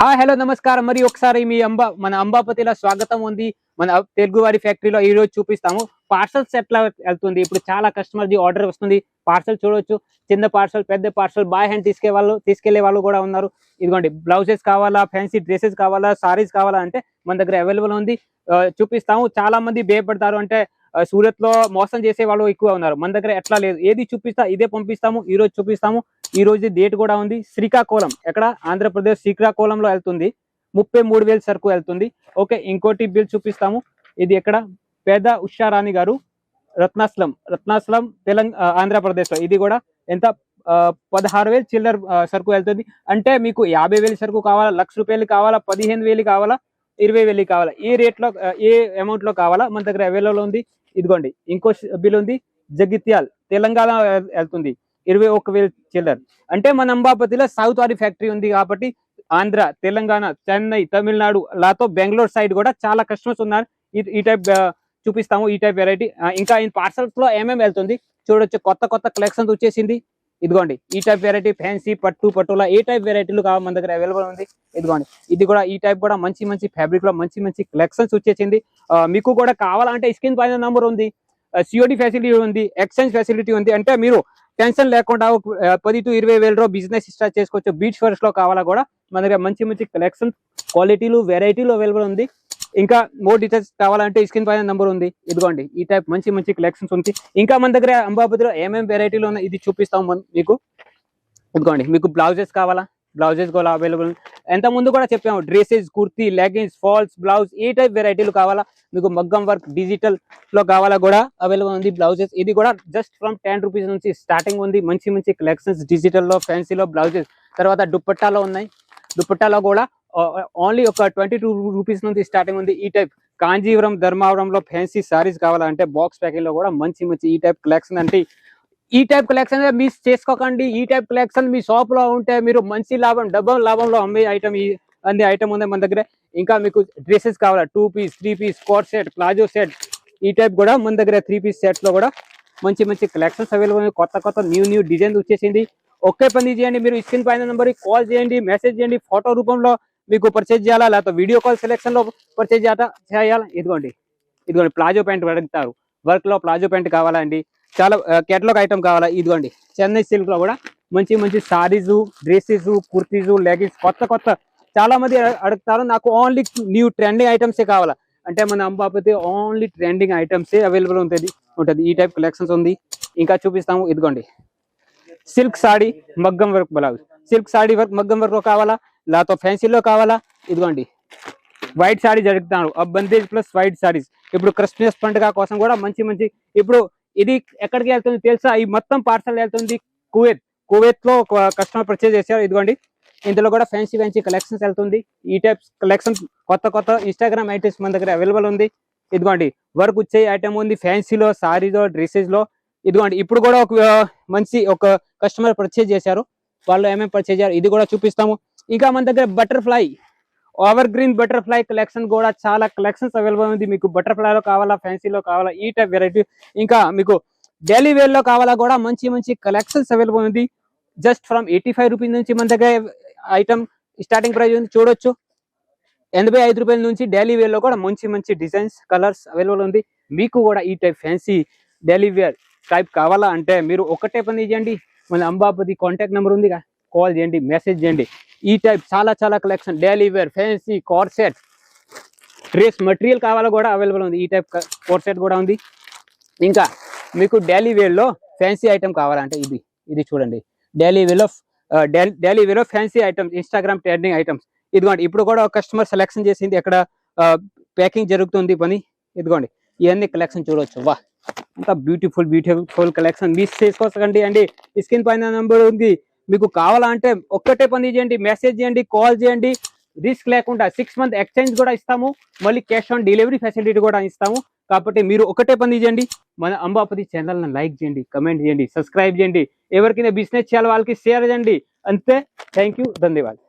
హా హలో నమస్కారం. మరి ఒకసారి మీ అంబా మన అంబాపతిలో స్వాగతం ఉంది. మన తెలుగు వారి ఫ్యాక్టరీలో ఈ రోజు చూపిస్తాము. పార్సల్స్ ఎట్లా వెళ్తుంది. ఇప్పుడు చాలా కస్టమర్ ది ఆర్డర్ వస్తుంది. పార్సల్ చూడొచ్చు. చిన్న పార్సల్ పెద్ద పార్సల్ బాయ్ హ్యాండ్ తీసుకే వాళ్ళు తీసుకెళ్ళే వాళ్ళు కూడా ఉన్నారు. ఇదిగోండి బ్లౌజెస్ కావాలా ఫ్యాన్సీ డ్రెస్సెస్ కావాలా సారీస్ కావాలా అంటే మన దగ్గర అవైలబుల్ ఉంది. చూపిస్తాము. చాలా మంది భయపడతారు అంటే సూరత్లో మోసం చేసే వాళ్ళు ఎక్కువ ఉన్నారు. మన దగ్గర ఎట్లా లేదు. ఏది చూపిస్తా ఇదే పంపిస్తాము ఈ రోజు చూపిస్తాము ఈ రోజు డేట్ కూడా ఉంది. శ్రీకాకుళం ఎక్కడ? ఆంధ్రప్రదేశ్ శ్రీకాకుళంలో వెళ్తుంది. ముప్పై మూడు వేలు సరుకు వెళ్తుంది. ఓకే ఇంకోటి బిల్ చూపిస్తాము. ఇది ఎక్కడ? పేద ఉషారాణి గారు రత్నాస్లం రత్నాస్లం తెలంగాణ ఆంధ్రప్రదేశ్లో ఇది కూడా ఎంత? పదహారు వేలు చిల్లర సరుకు వెళ్తుంది. అంటే మీకు యాభై వేలు సరుకు కావాలా? లక్ష రూపాయలు కావాలా? పదిహేను వేలు కావాలా? ఇరవై వేలు కావాలా? ఏ రేట్లో ఏ అమౌంట్లో కావాలా? మన దగ్గర అవైలబుల్ ఉంది. ఇదిగోండి ఇంకో బిల్ ఉంది జగిత్యాల్ తెలంగాణ వెళ్తుంది ఇరవై ఒక వేలు చిల్లర. అంటే మన అంబాపతిలో సౌత్ వారి ఫ్యాక్టరీ ఉంది కాబట్టి ఆంధ్ర తెలంగాణ చెన్నై తమిళనాడు లాతో బెంగళూరు సైడ్ కూడా చాలా కస్టమర్స్ ఉన్నారు. ఈ- ఈ టైప్ చూపిస్తాము ఈ టైప్ వెరైటీ. ఇంకా ఈ పార్సల్స్లో ఏమేమి వెళ్తుంది చూడొచ్చు కొత్త కొత్త కలెక్షన్స్ వచ్చేసింది. ఇదిగోండి ఈ టైప్ వెరైటీ ఫ్యాన్సీ పట్టు పట్టులా ఏ టైప్ వెరైటీలు కావాలి మన దగ్గర అవైలబుల్ ఉంది? ఇదిగోండి ఇది కూడా ఈ టైప్ కూడా మంచి మంచి ఫ్యాబ్రిక్లో మంచి మంచి కలెక్షన్స్ వచ్చేసింది. మీకు కూడా కావాలంటే స్క్రీన్ పైన నంబర్ ఉంది సిఓడి ఫెసిలిటీ ఉంది ఎక్స్చేంజ్ ఫెసిలిటీ ఉంది. అంటే మీరు టెన్షన్ లేకుండా పది టు ఇరవై వేల రూపాయలు బిజినెస్ స్టార్ట్ చేసుకోవచ్చు. బీచ్ ఫారెస్ట్లో కావాలా కూడా మన దగ్గర మంచి మంచి కలెక్షన్ క్వాలిటీలు వెరైటీలు అవైలబుల్ ఉంది. ఇంకా మోర్ డీటెయిల్స్ కావాలంటే స్క్రీన్ పైన నంబర్ ఉంది. ఇదిగోండి ఈ టైప్ మంచి మంచి కలెక్షన్స్ ఉంది. ఇంకా మన దగ్గర అంబాపతిలో ఏమేమి వెరైటీలు ఉన్నాయి ఇది చూపిస్తాం మీకు. ఇదిగోండి మీకు బ్లౌజెస్ కావాలా? బ్లౌజెస్ కూడా అవైలబుల్ ఎంత ముందు కూడా చెప్పాము dresses kurti leggings falls blouse ఈ టైప్ వెరైటీలు కావాలా? మీకు మగ్గం వర్క్ డిజిటల్లో కావాలా కూడా అవైలబుల్ ఉంది బ్లౌజెస్ ఇది కూడా జస్ట్ ఫ్రమ్ టెన్ రూపీస్ నుంచి స్టార్టింగ్ ఉంది. మంచి మంచి కలెక్షన్స్ డిజిటల్లో ఫ్యాన్సీలో బ్లౌజెస్ తర్వాత దుప్పట్టాలో ఉన్నాయి. దుప్పట్టాలో కూడా ఓన్లీ ఒక ట్వంటీ టూ రూపీస్ నుంచి స్టార్టింగ్ ఉంది ఈ టైప్ కాంజీవరం ధర్మావరంలో ఫ్యాన్సీ సారీస్ కావాలంటే బాక్స్ ప్యాకింగ్లో కూడా మంచి మంచి ఈ టైప్ కలెక్షన్ అంటే ఈ టైప్ కలెక్షన్ మిస్ చేసుకోకండి. ఈ టైప్ కలెక్షన్ మీ షాప్లో ఉంటే మీరు మంచి లాభం డబ్బుల లాభంలో అమ్మే ఐటమ్ అంది అన్ని ఐటమ్ ఉంది మన దగ్గర. ఇంకా మీకు డ్రెస్సెస్ కావాలా two piece three piece coat set palazzo set ఈ టైప్ కూడా మన దగ్గర త్రీ పీస్ సెట్లో కూడా మంచి మంచి కలెక్షన్స్ అవైలబుల్ ఉన్నాయి. కొత్త కొత్త న్యూ న్యూ డిజైన్ వచ్చేసింది. ఒకే పని చేయండి మీరు స్క్రీన్ పైన నెంబర్ కాల్ చేయండి మెసేజ్ చేయండి. ఫోటో రూపంలో మీకు పర్చేజ్ చేయాలా? లేకపోతే వీడియో కాల్ సెలెక్షన్లో పర్చేజ్ చేయాలా? చేయాలా? ఇదిగోండి. ఇదిగోండి ప్లాజో ప్యాంట్ అడుగుతారు. వర్క్లో ప్లాజో ప్యాంట్ కావాలా అండి? చాలా కేటలాగ్ ఐటమ్ కావాలా? ఇదిగోండి చెన్నై సిల్క్లో కూడా మంచి మంచి సారీసు డ్రెస్సెస్ కుర్తీస్ లెగిన్స్ కొత్త కొత్త. చాలా మంది అడుగుతారు నాకు ఓన్లీ న్యూ ట్రెండింగ్ ఐటమ్సే కావాలా? అంటే మన అంబాపతి ఓన్లీ ట్రెండింగ్ ఐటమ్సే అవైలబుల్ ఉంటుంది ఉంటుంది. ఈ టైప్ కలెక్షన్స్ ఉంది. ఇంకా చూపిస్తాము. ఇదిగోండి. సిల్క్ సాడీ మగ్గం work blouse silk sari work మగ్గం వర్క్లో కావాలా? లేకపోతే ఫ్యాన్సీలో కావాలా? ఇదిగోండి. వైట్ సారీ జరుగుతాను బందేజ్ ప్లస్ వైట్ సారీస్. ఇప్పుడు క్రిస్మస్ పండుగ కోసం కూడా మంచి మంచి ఇప్పుడు ఇది ఎక్కడికి వెళ్తుంది తెలుసా? ఈ మొత్తం పార్సల్ వెళ్తుంది కువైత్. కువైత్లో ఒక కస్టమర్ పర్చేజ్ చేశారు. ఇదిగోండి. ఇందులో కూడా ఫ్యాన్సీ ఫ్యాన్సీ కలెక్షన్స్ వెళ్తుంది. ఈ టైప్స్ కలెక్షన్స్ కొత్త కొత్త ఇన్స్టాగ్రామ్ ఐటమ్స్ మన దగ్గర అవైలబుల్ ఉంది. ఇదిగోండి. వర్క్ వచ్చే ఐటమ్ ఉంది. ఫ్యాన్సీలో సారీలో డ్రెస్సెస్లో ఇదిగోండి. ఇప్పుడు కూడా ఒక మంచి ఒక కస్టమర్ పర్చేజ్ చేశారు. వాళ్ళు ఏమేమి పర్చేజ్ చేశారు? ఇది కూడా చూపిస్తాము. ఇంకా మన దగ్గర butterfly over green butterfly collection కూడా చాలా కలెక్షన్స్ అవైలబుల్ ఉంది. మీకు బటర్ఫ్లైలో కావాలా ఫ్యాన్సీలో కావాలా ఈ టైప్ వెరైటీ ఇంకా మీకు డైలీ వేర్లో కావాలా కూడా మంచి మంచి కలెక్షన్స్ అవైలబుల్ ఉంది. Just from eighty five rupees నుంచి మన దగ్గర ఐటమ్ స్టార్టింగ్ ప్రైస్ ఉంది. చూడొచ్చు. ఎనభై ఐదు రూపాయల నుంచి డైలీ వేర్లో కూడా మంచి మంచి డిజైన్స్ కలర్స్ అవైలబుల్ ఉంది. మీకు కూడా ఈ type fancy daily wear type కావాలా అంటే మీరు ఒకటే పని చేయండి. మన అంబాపతి కాంటాక్ట్ నెంబర్ ఉంది కాల్ చేయండి మెసేజ్ చేయండి. ఈ టైప్ చాలా చాలా collection. Daily wear fancy core set dress material కావాలా కూడా అవైలబుల్ ఉంది. ఈ టైప్ కోర్ సెట్ కూడా ఉంది. ఇంకా మీకు డైలీ వేర్లో ఫ్యాన్సీ ఐటమ్ కావాలంటే ఇది ఇది చూడండి. డైలీ వేర్లో daily వేర్లో fancy items Instagram trending items. ఇదిగోండి ఇప్పుడు కూడా ఒక కస్టమర్ సెలెక్షన్ చేసింది. ఎక్కడ ప్యాకింగ్ జరుగుతుంది పని. ఇదిగోండి ఇవన్నీ కలెక్షన్ చూడవచ్చు వా అంత బ్యూటిఫుల్ బ్యూటిఫుల్ కలెక్షన్. మిస్ చేసుకోకండి అండి. స్క్రీన్ పైన నెంబర్ ఉంది. మీకు కావాలంటే ఒక్కటే పని చేయండి మెసేజ్ చేయండి కాల్ చేయండి. రిస్క్ లేకుండా సిక్స్ మంత్ ఎక్స్చేంజ్ కూడా ఇస్తాము. మళ్ళీ క్యాష్ ఆన్ డెలివరీ ఫెసిలిటీ కూడా ఇస్తాము. కాబట్టి మీరు ఒకటే పని చేయండి. మన అంబాపతి ఛానల్ని లైక్ చేయండి కమెంట్ చేయండి సబ్స్క్రైబ్ చేయండి. ఎవరికైనా బిజినెస్ చేయాలి వాళ్ళకి షేర్ చేయండి. అంతే. థ్యాంక్ యూ ధన్యవాదాలు.